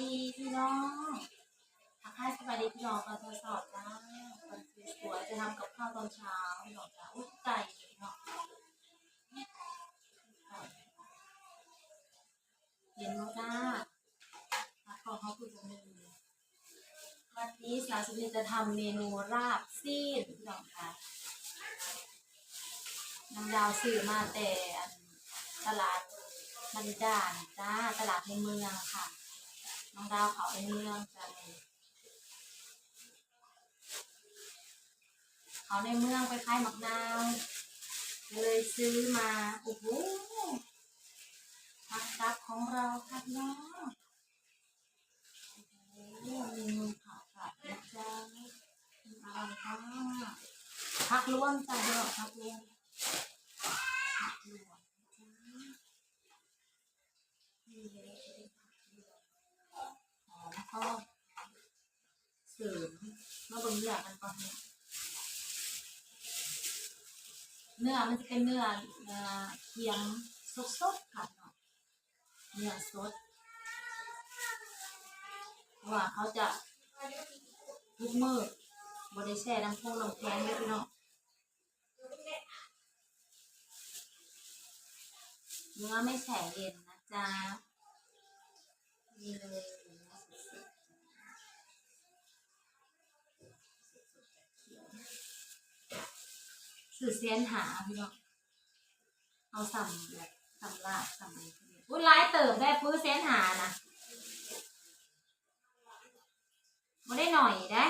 ดีพี่น้องทักทายสบายดีพี่น้องมาทดสอบจ้าวันสวยๆจะทำกับข้าวตอนเช้าพี่น้องจ้าอุ้ยไก่พี่น้องเย็นมากจ้าพักของเขาคือตรงนี้วันนี้สาวสุนีจะทำเมนูราบซีนพี่น้องค่ะนางดาวซื้อมาแต่อันตลาดมันด่านจ้าตลาดในเมืองค่ะ น้องดาวเขาในเมืองจ้ะเขาในเมืองไปขายมักนาวเลยซื้อมาโอ้โหผักดับของเราค่ะพี่น้องโอ้โหเมนูผักผัดนะจ๊ะอร่อยค่ะผักรวมจ้ะเดี๋ยวผักรวมผักรวมจ้ะนี่เลยผักรวม หอมก็เสริมมาเบิ่งเนื้อ ก่อนเนื้อมันจะเป็นเนื้อเนื้อเคียงสดๆค่ะเนาะเนื้อสดว่าเขาจะทุกมือบริแช่น้ำพงน้ำแข็งเลยพี่น้องเนื้อไม่แฉะเย็นนะจ๊ะนี่เลยเนื้อสดๆ สื่อเสียนหาพี่น้องเอาสัมแบบสัมลาบสัมอะไรพวกนี้อุ้ยไลายเติมได้พื้นเสียนหานะม่ได้หน่อยได้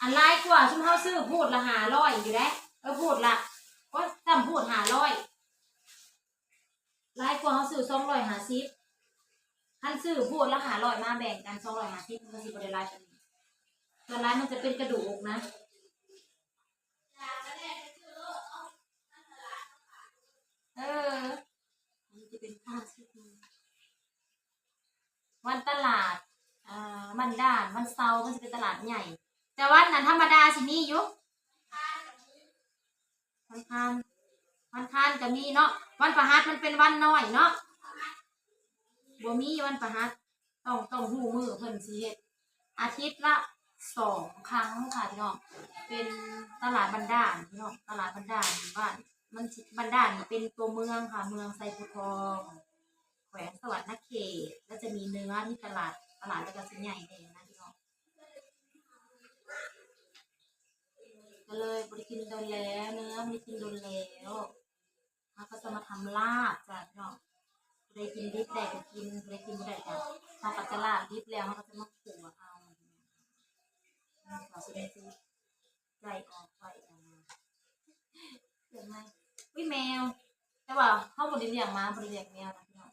อันไลายกว่าชุมเฮาซื้อพูดละหาร้อยอยู่ได้เออพูดละก็ทำพูดหาร้อยไลายกว่าเขาซื้อสองร้อยหาสิบท่านซื้อพูดละหาร้อยมาแบ่งกันสองร้อยหาสิบมันก็สิบริไลายกันส่วนไลายมันจะเป็นกระดูกนะ เออมันจะเป็นผ้าชิ้นงวันตลาด อ่ามันดานวันเสาร์มันจะเป็นตลาดใหญ่ แต่วันนั้นธรรมดาสิมีอยู่วันคานวันคานจะมีเนาะวันประหัสมันเป็นวันน้อยเนาะบ่มีวันประหัสต้องต้องหูมือเพิ่นสิเฮ็ดอาทิตย์ละสองครั้งค่ะพี่น้องเป็นตลาดบันดาลพี่น้องตลาดบันดาลบ้านมันบันดาลนี่เป็นตัวเมืองค่ะ เมืองไซภูทองแขวงสวรรค์นเขตแล้วจะมีเนื้อที่ตลาด ตลาดแล้วก็สิใหญ่เลยนะพี่น้องก็เลยบริกินโดนแล้วเนื้อบริกินโดนแล้วเขาก็จะมาทำลาบจ้ะพี่น้องบริกินดิบได้ก็กินบริกินไม่ได้ก็เขาก็จะลาบดิบแล้วเขาก็จะมาขั่วเอาเราจะได้ซื้อใจออกไปออกมาเห็นไหมวิแมวแต่ว่าเขาบริเลียงมาบริเลียงแมวนะพี่น้อง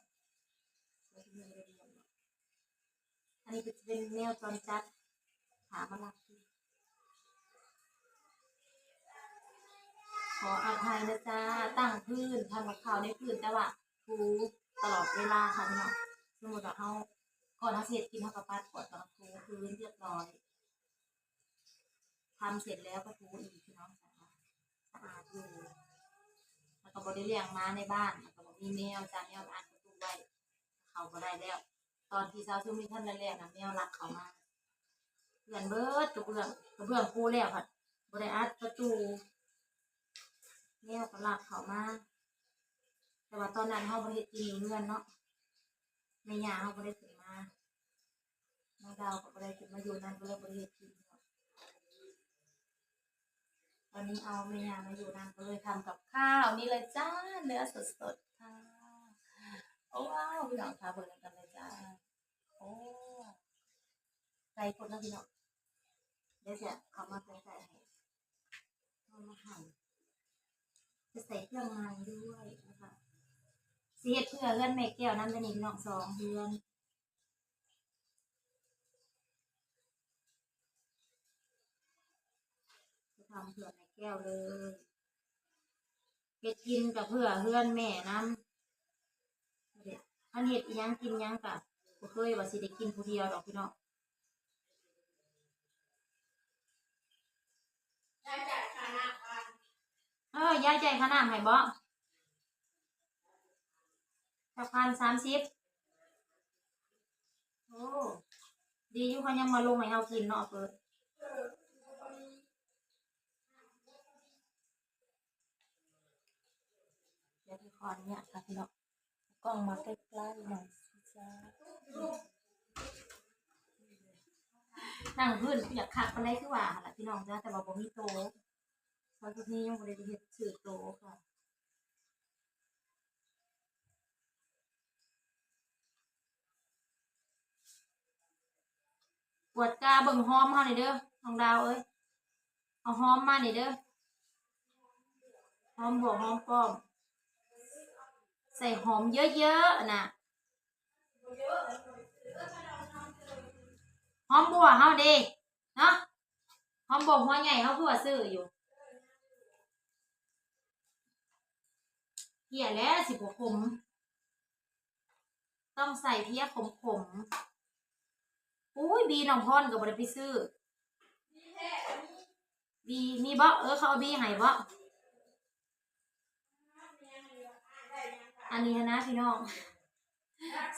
บ่ได้เลี้ยงเนาะอั นนี้ก็จะเป็นแมวจรจัดหามาลักขออภัยนะจ๊ะตั้งพื้นทำกับข้าวในพื้นแต่ว่าถูตลอดเวลาค่ะพี่น้องสมมติว่าเขาก่อนเขาเสร็จกินเขากับปัดกวดกับถูพื้นเรียบร้อยทำเสร็จแล้วก็ถูอีกพี่น้องจ๋าสะอาดอยู่แล้วก็บริเลี้ยงม้าในบ้านแล้วก็มีแมวจ้าแมวอัดประตูไว้เขาก็ได้แล้ว ตอนที่เช้าซุ่มีท่านแรกๆนะแมวรักเขามาเพื่อนเบิดกระเบื้องกระเบื้องปูแล้วค่ะบริอัดประตูแมวก็ลากเขามาแต่ว่าตอนนั้นเขาบริเฮ็ดกินอยู่เรือนเนาะในยาเขาบริขึ้นมาน้องดาวก็บริขึ้นมาอยู่นั่นก็เลยบริเฮ็ดกินเนาะตอนนี้เอาแม่ยามาอยู่นั่นก็เลยทำกับข้าวนี่เลยจ้าเนื้อสดๆค่ะ โอ้ว้าวพี่น้องค่ะเปิดกันเลยจ้า อ้ใจคนนะพี่น้องเดี๋ยวจะเขามาใส่ใส่ให้เอามาหั่นจะใส่เครื่องในด้วยนะคะสีเฮ็ดเพื่อเลื่อนเมกแก้วน้ำจะหนีพี่น้องสองเดือนจะทำเพื่อในแก้วเลยเฮ็ดกินกับเพื่อเพื่อนแม่น้ำเด็ดท่านเฮ็ดยังกินยังกะ บ่เคยว่าสิได้กินผู้เดียวดอกพี่น้องเออยายใจขนาดไหนบ่จะพันสามสิบโอ้ดีอยู่เขายังมาลงให้เฮากินเนาะเปิดเดี๋ยวพี่ขออนุญาตค่ะพี่น้องกล้องมาใกล้ๆหน่อยสิจ้า นั่งพื้นอยากขัดอะไรคือว่าหั่นล่ะพี่น้องจ้าแต่ว่าบ่มีโต๊ะเพราะทุกนี้ยังบ่ได้เฮ็ดซื้อโต๊ะค่ะปวดกาเบิ่งหอมเฮานี่เด้อน้องดาวเอ้ยเอาหอมมานี่เด้อหอมบวกหอมป้อม ใส่หอมเยอะๆน่ะ หอมบัวเฮาเด้เนาะหอมบัวหัวใหญ่เฮาคือว่าซื้ออยู่เพียแล้วสิบ่ขมต้องใส่เพียขมๆอุ้ยบีน้องพรก็บ่ได้ไปซื้อบีมีบ่เออเขาเอาบีให้บ่อันนี้นะพี่น้อง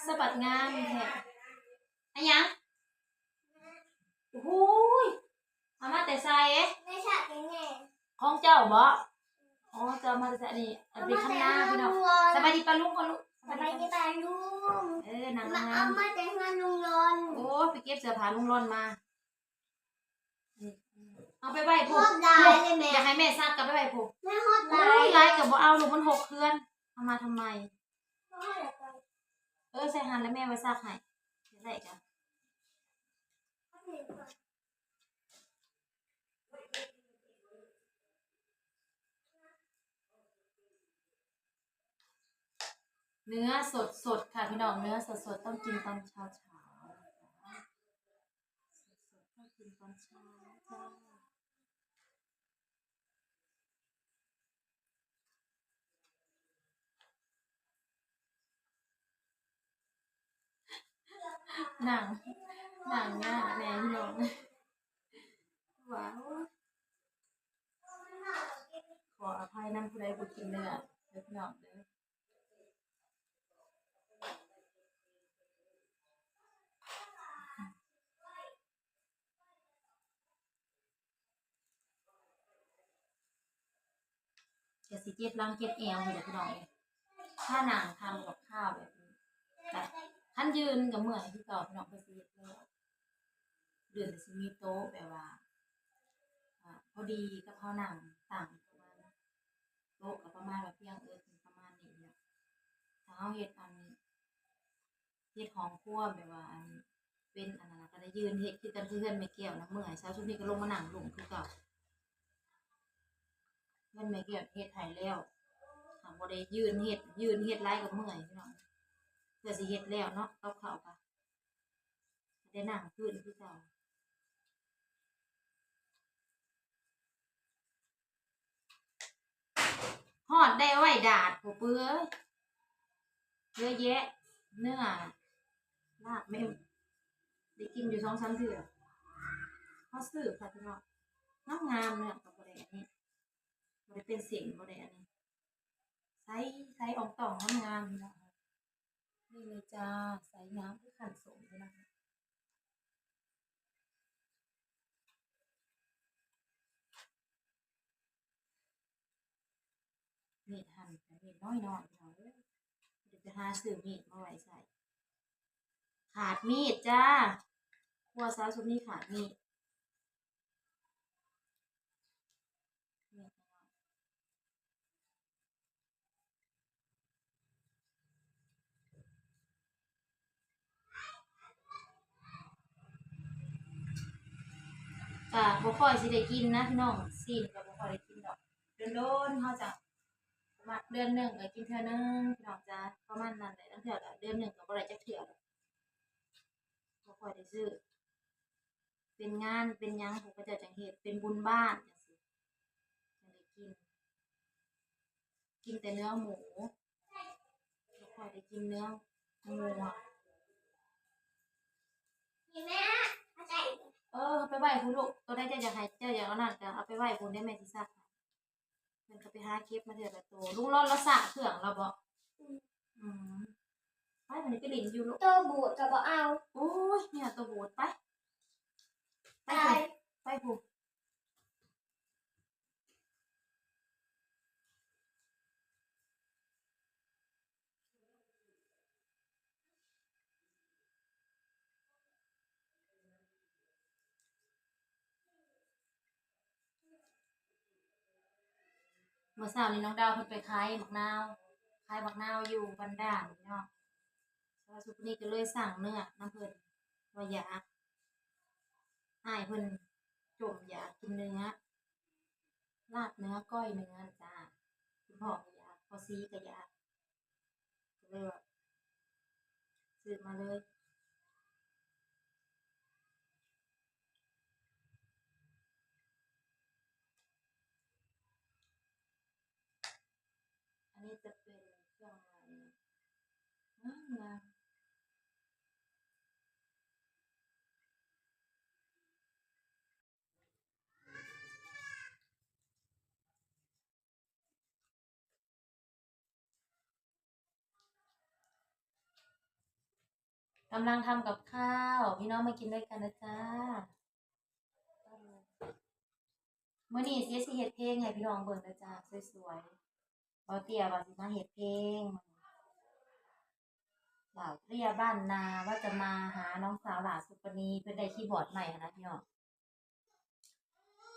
สะบัดงามแท้อันยัง อ้โหยเอามาแต่ใส่เอ๊ะไม่ใช่ยังไงของเจ้าบ่อ๋อเจ้ามาแต่ใส่อันนี้อันเป็นข้างหน้าพี่น้องสบายดีปะลุงก่อนลูกสบายดีป่ะลุงเออนางมางาเอามมาแต่งงานลุงยนต์โอ้ไปเก็บเสื้อผ้าลุงร่อนมานี่เอาไปไว้โคผูกตรลายเลยแม่อยากให้แม่ซักกลับไปไว้ผูกแม่โคตรไล่ลายไล่กับบ่เอาลูกมันหกเคลื่อนเอามาทำไม เออใส่หันแล้วแม่ไว้ซักให้เดี๋ยวใส่กัน เนื้อสดสดค่ะพี่น้องเนื้อสดสดต้องกินตอนเช้าเช้าสดสดต้องกินตอนเช้าจ้าหนังหนังหน้าแม่พี่น้องว้าวขออภัยน้ำผู้ใดผู้กินเนื้อเด็กน้องเด้อ เดี๋ยวสิเจ็บลังเจ็บเอวเลยพี่น้องถ้าหนังทำกับข้าวแบบนี้แต่ท่านยืนกับเมื่อยที่ต่อพี่น้องไปสิเฮ็ดแล้วเดือนสิมีโต๊ะแบบว่าอ่าพอดีกับเขาหนังต่างประมาณโต๊ะกับประมาณแบบเพียงเออถึงประมาณนี้เนี่ยถ้าเขาเฮ็ดอันเฮ็ดของครัวแบบว่าอันเป็นอันนั้นก็ได้ยืนเฮ็ดคือกันเพื่อนไม่เกี่ยวนะเมื่อยเช้าชุดนี้ก็ลงมาหนังลงคือเก่า เงินไม่เกี่ยวเฮ็ดไทยแล้วถามบ่ได้ยืนเฮ็ดยืนเฮ็ดไล่กับเมื่อยพี่น้องเพื่อสิเฮ็ดแล้วเนาะเอาเข้าปะได้นั่งพื้นคือเก่าฮอดได้ไว้ดาดผู้เปื้อยเยอะแยะเนื้อลาบไม่ได้กินอยู่สองสามเถื่อเขาซื้อค่ะพี่น้องงามงามเนื้อกับบ่ได้อันนี้ บ่ได้เป็นเสียงบ่ได้อันนี้ไซส์ไซส์อองต่องงามๆนะนี่เลยจ้าไซส์งามคือขันสมเลยนะคะมีดหั่นแต่มีดน้อยๆเนาเอ้ยเดี๋ยวจะหาซื้อมีดมาไว้ใส่ ขาดมีดจ้าครัวซาวชุนี้ขาดมีดมีดน้อย ก็บ่ค่อยสิได้กินนะพี่น้องซีนก็บ่ค่อยได้กินดอกโดนๆเฮาจะประมาณเดือนหนึงก็กินเทื่อหนึงพี่น้องจ้าประมาณนั้นแหละตั้งเทื่อก็เดือนหนึงก็บ่ได้จักเทื่อบ่ค่อยได้ซื้อเป็นงานเป็นหยังผมก็จะจังเฮ็ดเป็นบุญบ้านจังซี่จังได้กิน กินแต่เนื้อหมูบ่ค่อยได้กินเนื้องัว นี่แม่เข้าใจ เออไปไหว้ คุณลูกตัวได้เจ้าอยากให้เจ้าอยากเอานั่นก็เอาไปไหว้คุณได้แม่ที่ซักให้มันก็ไปหาเก็บมาเถอะละตัวลูกรอดละสะเครื่องเราบ่อืมไปมันนี้ไปหลินอยู่ลูกตัวบูดกับบ่เอาโอ้ยเนี่ยตัวบูดไปไปไปผูไปผู เมื่อเช้านี้น้องดาวเพิ่นไปขายบักนาวขายบักนาวอยู่บันดาลเนาะแล้วสุดนี้ก็เลยสั่งเนื้อน้ำเพิ่นว่ายาให้เพิ่นจมอยากกินเนื้อลาบเนื้อก้อยเนื้อจ้าคุณพ่อก็อยากพอซีก็อยากก็เลยว่าซื้อมาเลย อันนี้จะเป็นเครื่องในงามงาม กำลังทำกับข้าว พี่น้องมากินด้วยกันนะจ๊ะเมื่อนี้เสียสิเฮ็ดเพลงให้พี่น้องเบิ่งนะจ๊ะสวยๆเบาเตียว่าสิมาเฮ็ดเพลง สาวเรียบ้านนาว่าจะมาหาน้องสาวหลาสุปนีเพื่อได้คีย์บอร์ดใหม่นะพี่น้อง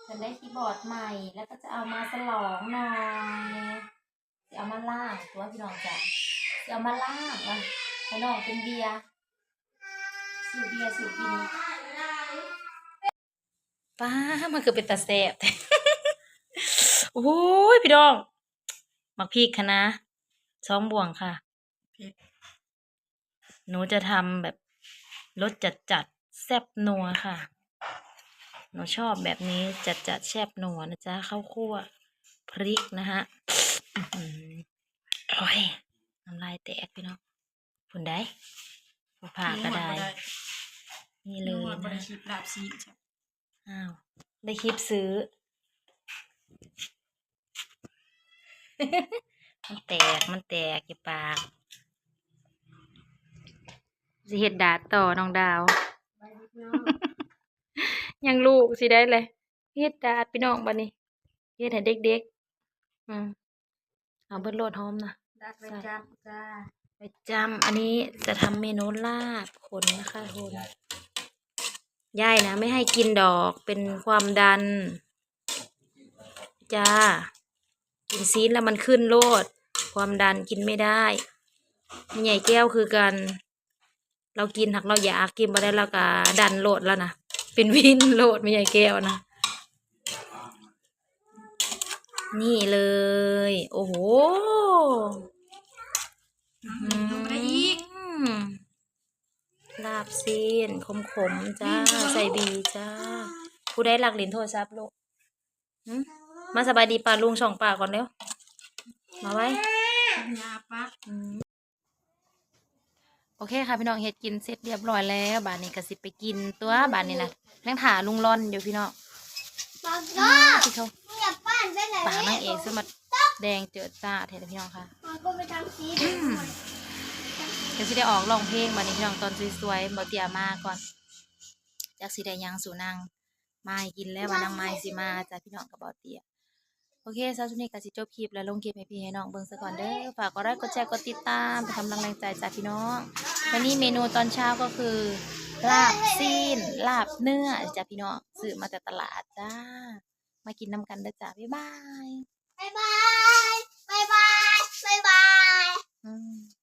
เพื่อได้คีย์บอร์ดใหม่ แล้วก็จะเอามาสลองหน่อยจะเอามาล่างตัวพี่น้องจ้ะจะเอามาล่างว่ะให้น้องเป็นเบียร์สูบเบียร์สูบกินป้ามันคือเป็นตาแสบโอ้ยพี่น้องมักพริกคะนะซ้อมบ่วงค่ะ หนูจะทำแบบรสจัดจัดๆแซ่บนัวค่ะ หนูชอบแบบนี้จัดจัดๆแซ่บนัวนะจ๊ะข้าวคั่วพริกนะฮะอื้อหือโอ้ยน้ำลายแตกพี่น้องผุนได้ผู้ผ่าก็ได้ นี่เลเลยยนะคลิปลาบซีจ้ะอ้าว ได้คลิปซื้อ มันแตก มันแตกอย่าปาก สิเฮ็ดดาดต่อน้องดาว ยังลูกสิได้เลยเฮ็ดดาดพี่น้องบัดนี้เฮ็ดให้เด็กๆอืมเอาเบิดโลดหอมนะดักเลยจ้าจ้าไปจำอันนี้จะทำเมนูลาบคนนะคะคนยายนะไม่ให้กินดอกเป็นความดัน จ้า กินซีนแล้วมันขึ้นโลด ความดันกินไม่ได้มีใหญ่แก้วคือกัน เรากินหักเราอยากกินมาได้แล้วก็ดันโหลดแล้วนะเป็นวินโหลดไม่ใหญ่แก้วนะนี่เลย โอ้โหลงไปได้อีกลาบซีนขมขมจ้า ใส่บีจ้า ผู้ได้หลักเหรียญโทรศัพท์ลูกมาสบายดีป่าลุงช่องป่าก่อนเร็ว มาไว้ยาปัก โอเคค่ะพี่น้องเฮ็ดกินเสร็จเรียบร้อยแล้วบานนี้ก็สิไปกินตัวบานนี้นะนั่งถาลุงร่อนอยู่พี่น้องบอกอ่าก็ที่เขาอย่าปั้นไปไหนปากนางเอกสมัดแดงเจิดจ้าเทเลยพี่น้องค่ะมันก็ไปทำซีเดี๋ยวสิได้ออกร้องเพลงบัดนี้พี่น้องตอนสวยๆบ่เตียมาก่อนจากสิได้ยังสู่นางไม้กินแล้วว่านางไม้สิมาจ้ะพี่น้องกับบ่เตีย โอเคสาวชุนนี้ก็สิจบคลิปแล้วลงคลิปให้พี่ให้น้องเบิ่งซะก่อนเด้อฝากกดไลค์กดแชร์กดติดตามไปทำกำลังใจจากพี่น้อง วันนี้เมนูตอนเช้าก็คือลาบซีนลาบเนื้อจ้ะพี่น้องซื้อมาแต่ตลาดจ้า มากินน้ำกันเด้อจ้าบ๊ายบายบ๊ายบายบ๊ายบายบ๊ายบาย